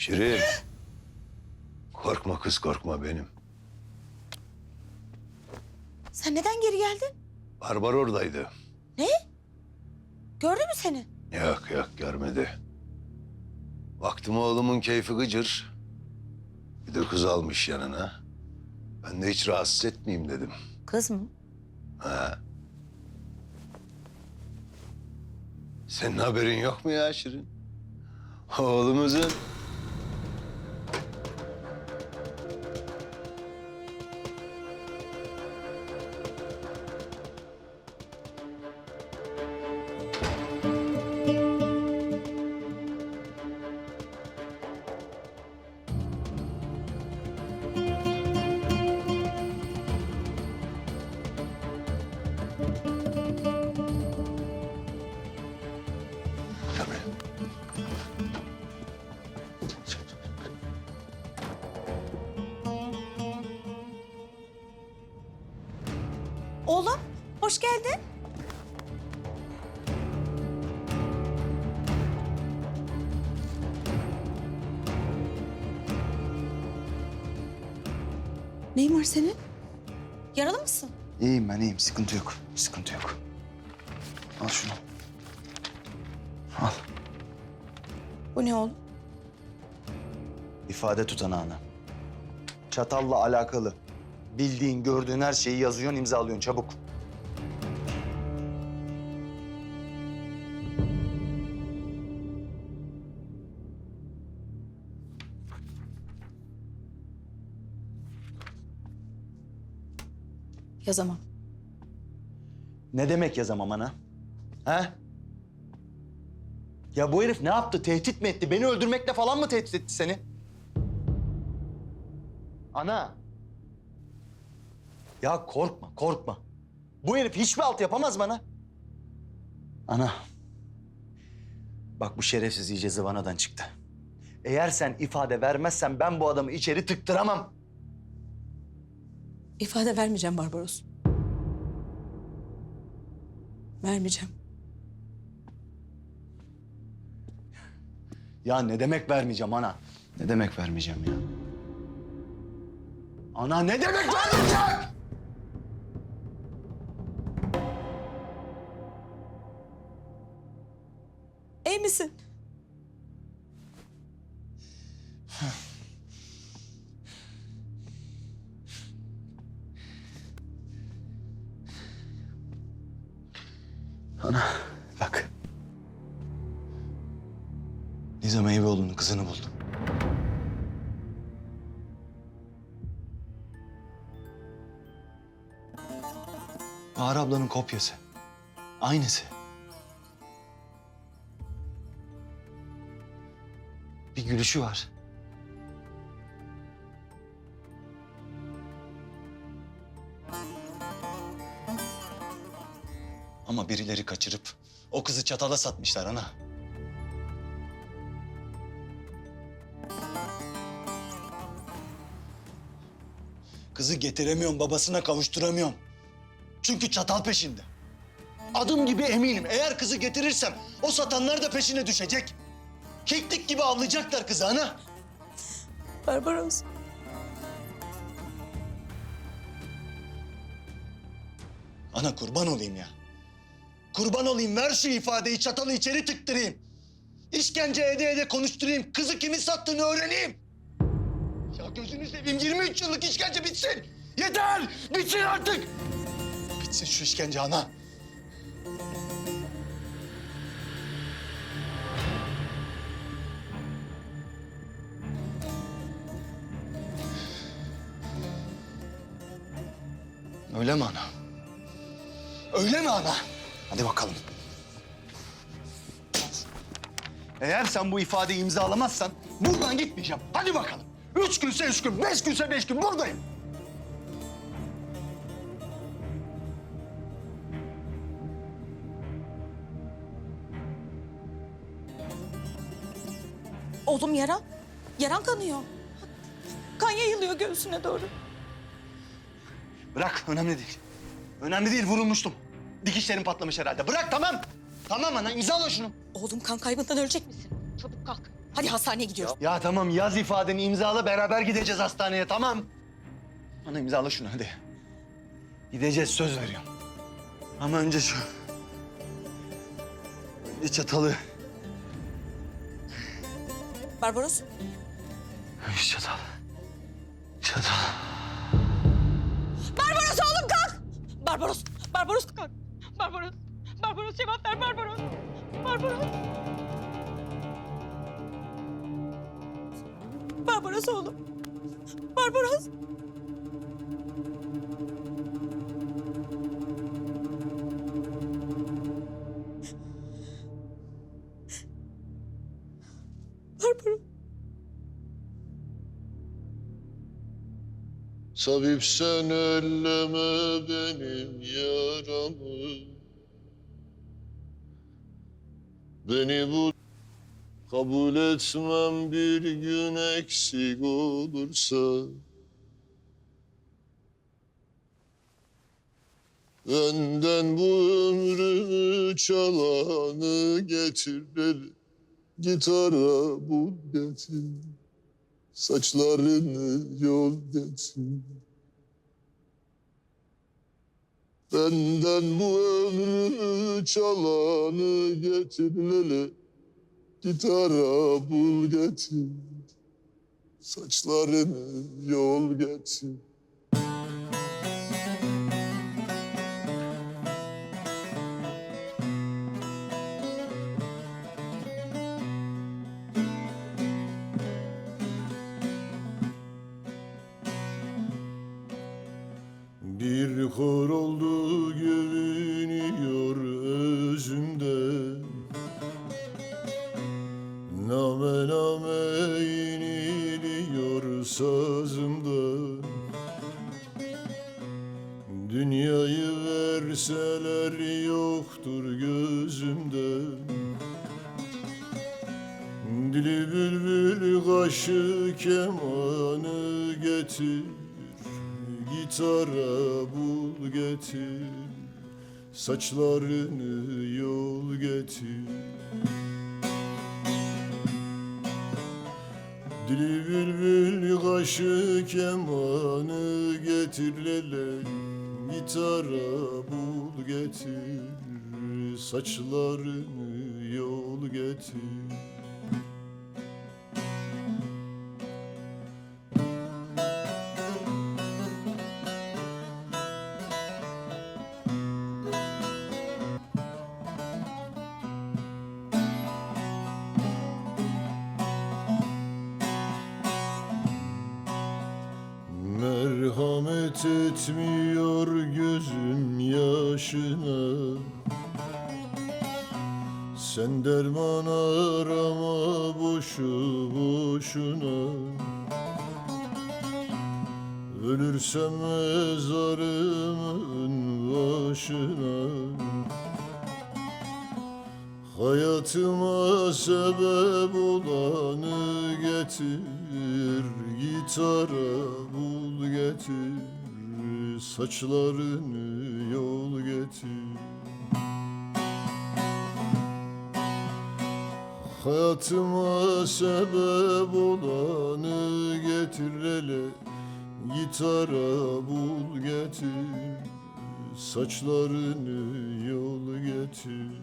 Şirin. Korkma kız korkma benim. Sen neden geri geldin? Barbar oradaydı. Ne? Gördü mü seni? Yok yok görmedi. Baktım oğlumun keyfi gıcır. Bir de kız almış yanına. Ben de hiç rahatsız etmeyeyim dedim. Kız mı? Ha. Senin haberin yok mu ya Şirin? Oğlumuzun. Oğlum, hoş geldin. Neyin var senin? Yaralı mısın? İyiyim ben iyiyim. Sıkıntı yok. Sıkıntı yok. Al şunu. Al. Bu ne oğlum? İfade tutanağını. Çatalla alakalı. Bildiğin, gördüğün her şeyi yazıyorsun, imzalıyorsun. Çabuk. Yazamam. Ne demek yazamam ana? He? Ya bu herif ne yaptı? Tehdit mi etti? Beni öldürmekle falan mı tehdit etti seni? Ana. Ya korkma, korkma. Bu herif hiçbir alt yapamaz bana. Ana. Bak bu şerefsiz iyice zıvanadan çıktı. Eğer sen ifade vermezsen ben bu adamı içeri tıktıramam. İfade vermeyeceğim Barbaros. Vermeyeceğim. Ya ne demek vermeyeceğim ana? Ne demek vermeyeceğim ya? Ana ne demek vermeyeceğim? İyi misin? Ana bak. Nizam Eyüboğlu'nun kızını buldum. Bahar ablanın kopyası. Aynısı. Bir gülüşü var. Ama birileri kaçırıp o kızı çatala satmışlar ana. Kızı getiremiyorum, babasına kavuşturamıyorum. Çünkü çatal peşinde. Adım gibi eminim. Eğer kızı getirirsem o satanlar da peşine düşecek. Keklik gibi avlayacaklar kızı ana. Barbaros. Ana kurban olayım ya. Kurban olayım ver şu ifadeyi çatalı içeri tıktırayım. İşkence ede ede konuşturayım. Kızı kimin sattığını öğreneyim. Ya gözünü seveyim 23 yıllık işkence bitsin. Yeter! Bitsin artık! Bitsin şu işkence ana. Öyle mi ana? Öyle mi ana? Hadi bakalım. Eğer sen bu ifadeyi imzalamazsan buradan gitmeyeceğim. Hadi bakalım. Üç günse üç gün, beş günse beş gün buradayım. Oğlum yaran. Yaran kanıyor. Kan yayılıyor göğsüne doğru. Bırak, önemli değil. Önemli değil, vurulmuştum. Dikişlerim patlamış herhalde. Bırak, tamam. Tamam ana, imzala şunu. Oğlum kan kaybından ölecek misin? Çabuk kalk. Hadi hastaneye gidiyoruz. Ya tamam yaz ifadeni imzala beraber gideceğiz hastaneye tamam. Ana imzala şunu hadi. Gideceğiz söz veriyorum. Ama önce şu... Önce çatalı. Barbaros. Önce çatal. Çatal. Barbaros oğlum kalk. Barbaros. Barbaros kalk. Barbaros. Barbaros cevap ver Barbaros. Barbaros. Barbaros oğlum. Barbaros. Tabip sen elleme benim yaramı. Beni bu kabul etmem bir gün eksik olursa. Benden bu ömrümü çalanı getir el Gitara bul getir Saçlarını yol getir Benden bu ömrümü çalanı getir lele. Gitara bul getir. Saçlarını yol getir Bir hor oldu görünüyor özümde. Name name iniliyor sazımda. Dünyayı verseler yoktur gözümde. Dili bülbül kaşı kemanı Saçlarını yol getir. Dili bülbül kaşı kemanı getir. Lele Gitara bul getir. Saçlarını yol getir Merhamet etmiyor gözüm yaşına. Sen derman arama boşu boşuna. Ölürsem mezarımın başına. Hayatıma sebep olanı getir Gitara bul getir Saçlarını yol getir. Hayatıma sebep olanı getir hele Gitara bul getir. Saçlarını yol getir